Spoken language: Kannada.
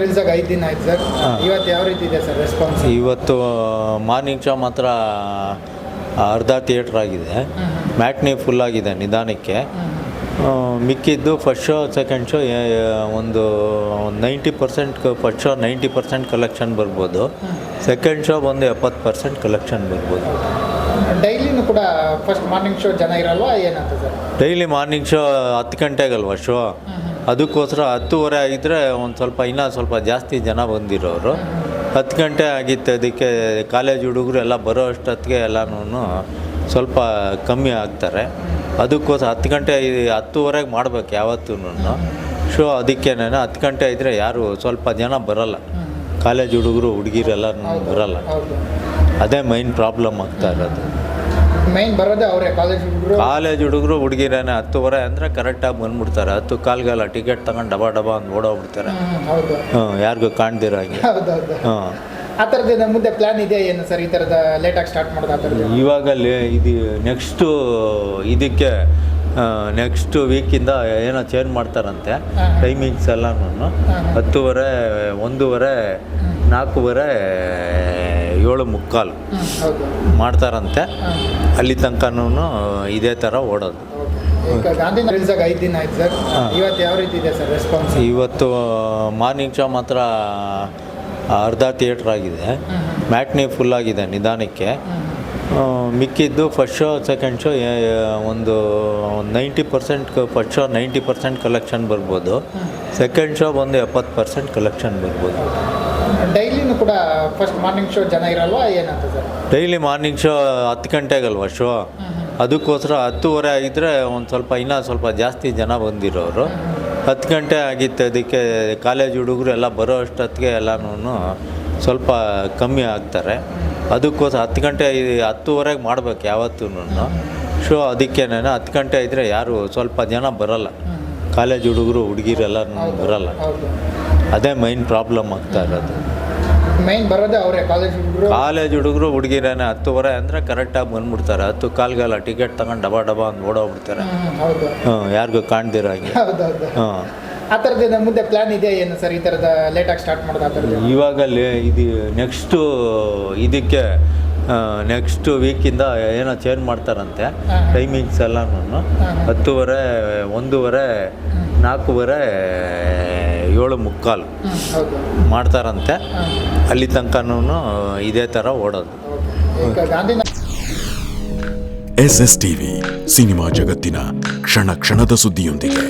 ರಿಲೀಸ್ ಆಗಿ ಐದು ದಿನ ಆಯ್ತು ಸರ್. ಇವತ್ತು ಯಾವ ರೀತಿ ಇದೆ ಸರ್ ರೆಸ್ಪಾನ್ಸ್ ಇವತ್ತು ಮಾರ್ನಿಂಗ್ ಶೋ ಮಾತ್ರ ಅರ್ಧ ಥಿಯೇಟ್ರ್ ಆಗಿದೆ. ಮ್ಯಾಟ್ನಿ ಫುಲ್ ಆಗಿದೆ ನಿಧಾನಕ್ಕೆ. ಮಿಕ್ಕಿದ್ದು ಫಸ್ಟ್ ಶೋ ಸೆಕೆಂಡ್ ಶೋ ಒಂದು ninety percent first show ninety percent collection ಬರ್ಬೋದು. ಸೆಕೆಂಡ್ ಶೋ ಒಂದು ಎಪ್ಪತ್ತು ಪರ್ಸೆಂಟ್ ಕಲೆಕ್ಷನ್ ಬರ್ಬೋದು. ಡೈಲಿನೂ ಕೂಡ ಫಸ್ಟ್ ಮಾರ್ನಿಂಗ್ ಶೋ ಜನ ಇರಲ್ವಾ ಏನಂತ ಸರ್? ಡೈಲಿ ಮಾರ್ನಿಂಗ್ ಶೋ ಹತ್ತು ಗಂಟೆಗಲ್ವಾ ಶೋ ಅದಕ್ಕೋಸ್ಕರ ಹತ್ತುವರೆ ಆಗಿದ್ದರೆ ಒಂದು ಸ್ವಲ್ಪ ಇನ್ನೂ ಸ್ವಲ್ಪ ಜಾಸ್ತಿ ಜನ ಬಂದಿರೋರು. ಹತ್ತು ಗಂಟೆ ಆಗಿತ್ತು ಅದಕ್ಕೆ ಕಾಲೇಜ್ ಹುಡುಗರು ಎಲ್ಲ ಬರೋ ಅಷ್ಟೊತ್ತಿಗೆ ಎಲ್ಲನೂ ಸ್ವಲ್ಪ ಕಮ್ಮಿ ಆಗ್ತಾರೆ. ಅದಕ್ಕೋಸ್ಕರ ಹತ್ತು ಗಂಟೆ ಹತ್ತುವರೆಗೆ ಮಾಡ್ಬೇಕು ಯಾವತ್ತೂ ಶೋ ನಾನು ಹತ್ತು ಗಂಟೆ ಇದ್ದರೆ ಯಾರು ಸ್ವಲ್ಪ ಜನ ಬರಲ್ಲ. ಕಾಲೇಜ್ ಹುಡುಗರು ಹುಡುಗಿರೆಲ್ಲ ಬರಲ್ಲ. ಅದೇ ಮೈನ್ ಪ್ರಾಬ್ಲಮ್ ಆಗ್ತಾ ಇರೋದು. ಮೈನ್ ಬರೋದೇ ಅವರೇ ಕಾಲೇಜ್ ಹುಡುಗರು. ಕಾಲೇಜ್ ಹುಡುಗರು ಹುಡುಗಿರೇನೆ ಹತ್ತುವರೆ ಅಂದರೆ ಕರೆಕ್ಟಾಗಿ ಬಂದ್ಬಿಡ್ತಾರೆ. ಹತ್ತು ಕಾಲ್ಗೆಲ್ಲ ಟಿಕೆಟ್ ತಗೊಂಡು ಡಬಾ ಡಬಾ ಅಂತ ಓಡೋಗ್ಬಿಡ್ತಾರೆ. ಹೌದು. ಹ್ಞೂ ಯಾರಿಗೂ ಕಾಣ್ದಿರೋ ಹಾಗೆ. ಹೌದೌದು ಆ ಥರದ ಮುಂದೆ ಪ್ಲಾನ್ ಇದೆ ಏನು ಸರ್? ಈ ಥರದ ಲೇಟಾಗಿ ಸ್ಟಾರ್ಟ್ ಮಾಡೋದು ಆ ಥರದ್ದು ಇವಾಗ ಲೇ- ಇದು ನೆಕ್ಸ್ಟು ಇದಕ್ಕೆ ನೆಕ್ಸ್ಟ್ ವೀಕಿಂದ ಏನೋ ಚೇಂಜ್ ಮಾಡ್ತಾರಂತೆ. ಹಾಂ. ಟೈಮಿಂಗ್ಸ್ ಎಲ್ಲನೂ ಹತ್ತುವರೆ ಒಂದೂವರೆ ನಾಲ್ಕೂವರೆ ಏಳು ಮುಕ್ಕಾಲು ಮಾಡ್ತಾರಂತೆ. ಅಲ್ಲಿ ತನಕನೂ ಇದೇ ಥರ ಓಡೋದು. ಇವತ್ತು ಮಾರ್ನಿಂಗ್ ಶೋ ಮಾತ್ರ ಅರ್ಧ ಥಿಯೇಟ್ರ್ ಆಗಿದೆ. ಮ್ಯಾಟ್ನಿ ಫುಲ್ ಆಗಿದೆ ನಿಧಾನಕ್ಕೆ. ಮಿಕ್ಕಿದ್ದು ಫಸ್ಟ್ ಶೋ ಸೆಕೆಂಡ್ ಶೋ ಒಂದು ninety percent first show ninety percent collection ಬರ್ಬೋದು. ಸೆಕೆಂಡ್ ಶೋ ಒಂದು ಎಪ್ಪತ್ತು ಪರ್ಸೆಂಟ್ ಕಲೆಕ್ಷನ್ ಬರ್ಬೋದು. ಡೈಲಿನೂ ಕೂಡ ಫಸ್ಟ್ ಮಾರ್ನಿಂಗ್ ಶೋ ಜನ ಇರಲ್ವಾ? ಏನಂತ ಸರ್ ಡೈಲಿ ಮಾರ್ನಿಂಗ್ ಶೋ ಹತ್ತು ಗಂಟೆಗಲ್ವ ಶೋ ಅದಕ್ಕೋಸ್ಕರ ಹತ್ತುವರೆ ಆಗಿದ್ದರೆ ಒಂದು ಸ್ವಲ್ಪ ಇನ್ನೂ ಸ್ವಲ್ಪ ಜಾಸ್ತಿ ಜನ ಬಂದಿರೋರು. ಹತ್ತು ಗಂಟೆ ಆಗಿತ್ತು ಅದಕ್ಕೆ ಕಾಲೇಜ್ ಹುಡುಗರು ಎಲ್ಲ ಬರೋ ಅಷ್ಟೊತ್ತಿಗೆ ಎಲ್ಲನೂ ಸ್ವಲ್ಪ ಕಮ್ಮಿ ಆಗ್ತಾರೆ. ಅದಕ್ಕೋಸ್ಕರ ಹತ್ತು ಗಂಟೆ ಹತ್ತುವರೆಗೆ ಮಾಡ್ಬೇಕು ಯಾವತ್ತೂ ಶೋ ಅದಕ್ಕೇನೆ ಹತ್ತು ಗಂಟೆ ಇದ್ದರೆ ಯಾರು ಸ್ವಲ್ಪ ಜನ ಬರಲ್ಲ. ಕಾಲೇಜ್ ಹುಡುಗರು ಹುಡುಗಿರೆಲ್ಲ ಬರಲ್ಲ. ಅದೇ ಮೈನ್ ಪ್ರಾಬ್ಲಮ್ ಆಗ್ತಾ ಇರೋದು. ಮೈನ್ ಬರೋದೇ ಅವರೇ ಕಾಲೇಜ್ ಹುಡುಗರು? ಕಾಲೇಜ್ ಹುಡುಗರು ಹುಡುಗಿರೇನೆ ಹತ್ತುವರೆ ಅಂದರೆ ಕರೆಕ್ಟಾಗಿ ಬಂದ್ಬಿಡ್ತಾರೆ. ಹತ್ತು ಕಾಲ್ಗೆಲ್ಲ ಟಿಕೆಟ್ ತಗೊಂಡು ಡಬಾ ಡಬಾ ಅಂತ ಓಡೋಗ್ಬಿಡ್ತಾರೆ. ಹೌದು. ಹ್ಞೂ ಯಾರಿಗೂ ಕಾಣ್ದಿರೋ ಹಾಗೆ. ಹೌದೌದು ಹಾಂ ಆ ಥರದ್ದು ಮುಂದೆ ಪ್ಲಾನ್ ಇದೆ ಏನು ಸರ್ ಈ ಥರದ ಲೇಟಾಗಿ ಸ್ಟಾರ್ಟ್ ಮಾಡೋದು ಆ ಥರದ್ದು ಇವಾಗ ಲೇ- ಇದು ನೆಕ್ಸ್ಟು ಇದಕ್ಕೆ ನೆಕ್ಸ್ಟ್ ವೀಕಿಂದ ಏನೋ ಚೇಂಜ್ ಮಾಡ್ತಾರಂತೆ. ಹಾಂ. ಟೈಮಿಂಗ್ಸ್ ಎಲ್ಲನೂ ನಾನು ಹತ್ತುವರೆ ಒಂದೂವರೆ ನಾಲ್ಕೂವರೆ ಏಳು ಮುಕ್ಕಾಲು ಮಾಡ್ತಾರಂತೆ. ಅಲ್ಲಿ ತನಕನೂ ಇದೇ ಥರ ಓಡೋದು. ಎಸ್ ಎಸ್ ಎಸ್ ಟಿವಿ ಸಿನಿಮಾ ಜಗತ್ತಿನ ಕ್ಷಣ ಕ್ಷಣದ ಸುದ್ದಿಯೊಂದಿಗೆ.